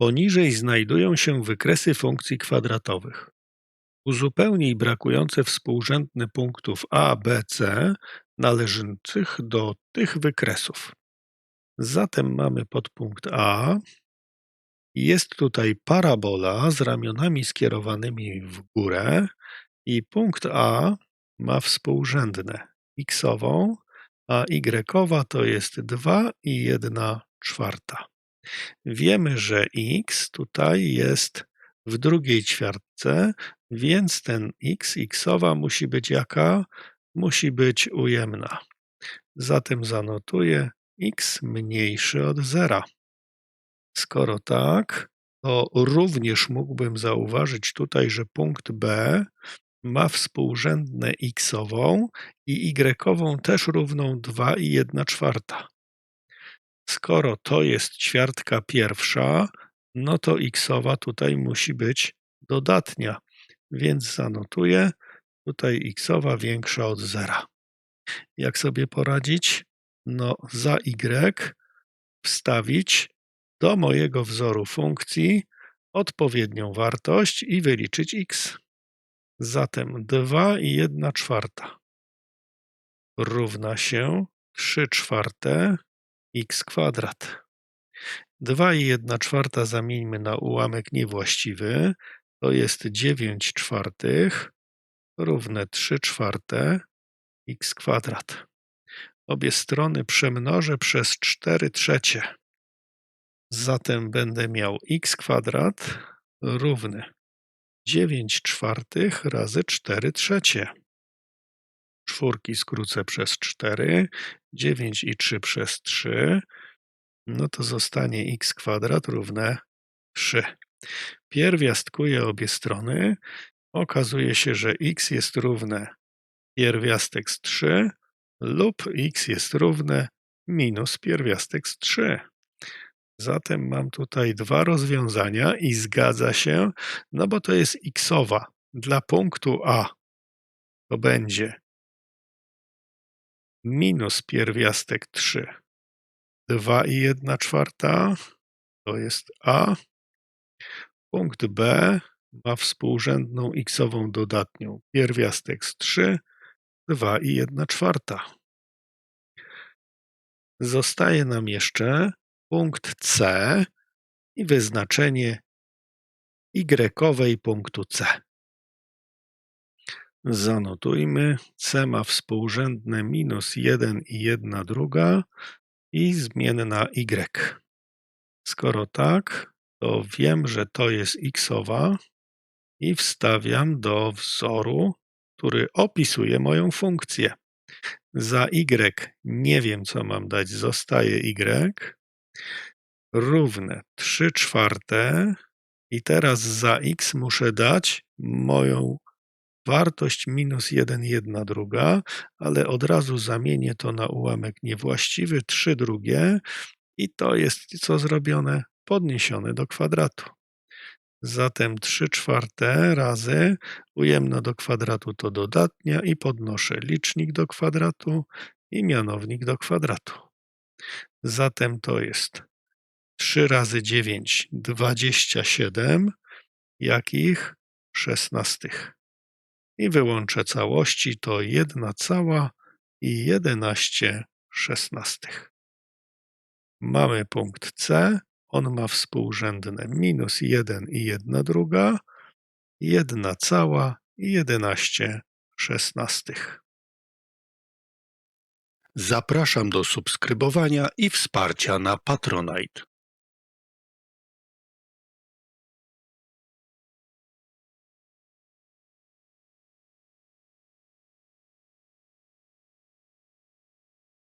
Poniżej znajdują się wykresy funkcji kwadratowych. Uzupełnij brakujące współrzędne punktów a, b, c należących do tych wykresów. Zatem mamy podpunkt A. Jest tutaj parabola z ramionami skierowanymi w górę i punkt A ma współrzędne x-ową, a y to jest 2 i 1 czwarta. Wiemy, że x tutaj jest w drugiej ćwiartce, więc ten x, xowa musi być jaka? Musi być ujemna. Zatem zanotuję x mniejszy od zera. Skoro tak, to również mógłbym zauważyć tutaj, że punkt B ma współrzędne x-ową i y-ową też równą 2 i 1 czwarta. Skoro to jest ćwiartka pierwsza, no to x-owa tutaj musi być dodatnia, więc zanotuję tutaj x-owa większa od zera. Jak sobie poradzić? No za y wstawić do mojego wzoru funkcji odpowiednią wartość i wyliczyć x. Zatem 2 i 1 czwarta równa się 3 czwarte x kwadrat. 2 i 1 czwarta zamieńmy na ułamek niewłaściwy, to jest 9 czwartych równe 3 czwarte x kwadrat. Obie strony przemnożę przez 4 trzecie. Zatem będę miał x kwadrat równy 9 czwartych razy 4 trzecie. Czwórki skrócę przez 4, 9 i 3 przez 3, no to zostanie x kwadrat równe 3. Pierwiastkuję obie strony. Okazuje się, że x jest równe pierwiastek z 3 lub x jest równe minus pierwiastek z 3. Zatem mam tutaj dwa rozwiązania i zgadza się, no bo to jest xowa. Dla punktu A to będzie minus pierwiastek 3. 2 i 1 czwarta to jest A. Punkt B ma współrzędną x-ową dodatnią pierwiastek z 3, 2 i 1 czwarta. Zostaje nam jeszcze punkt C i wyznaczenie y punktu C. Zanotujmy, C ma współrzędne minus 1 i 1 druga i zmienna y. Skoro tak, to wiem, że to jest xowa i wstawiam do wzoru, który opisuje moją funkcję. Za y nie wiem, co mam dać, zostaje y równe 3 czwarte i teraz za x muszę dać moją wartość minus 1 jedna druga, ale od razu zamienię to na ułamek niewłaściwy 3 drugie i to jest co zrobione? Podniesione do kwadratu. Zatem 3 czwarte razy ujemna do kwadratu to dodatnia i podnoszę licznik do kwadratu i mianownik do kwadratu. Zatem to jest 3 razy 9, 27, jakich? 16. I wyłączę całości, to 1 cała i 11 szesnastych. Mamy punkt C, on ma współrzędne minus 1 i 1 druga, 1 cała i 11 szesnastych. Zapraszam do subskrybowania i wsparcia na Patronite.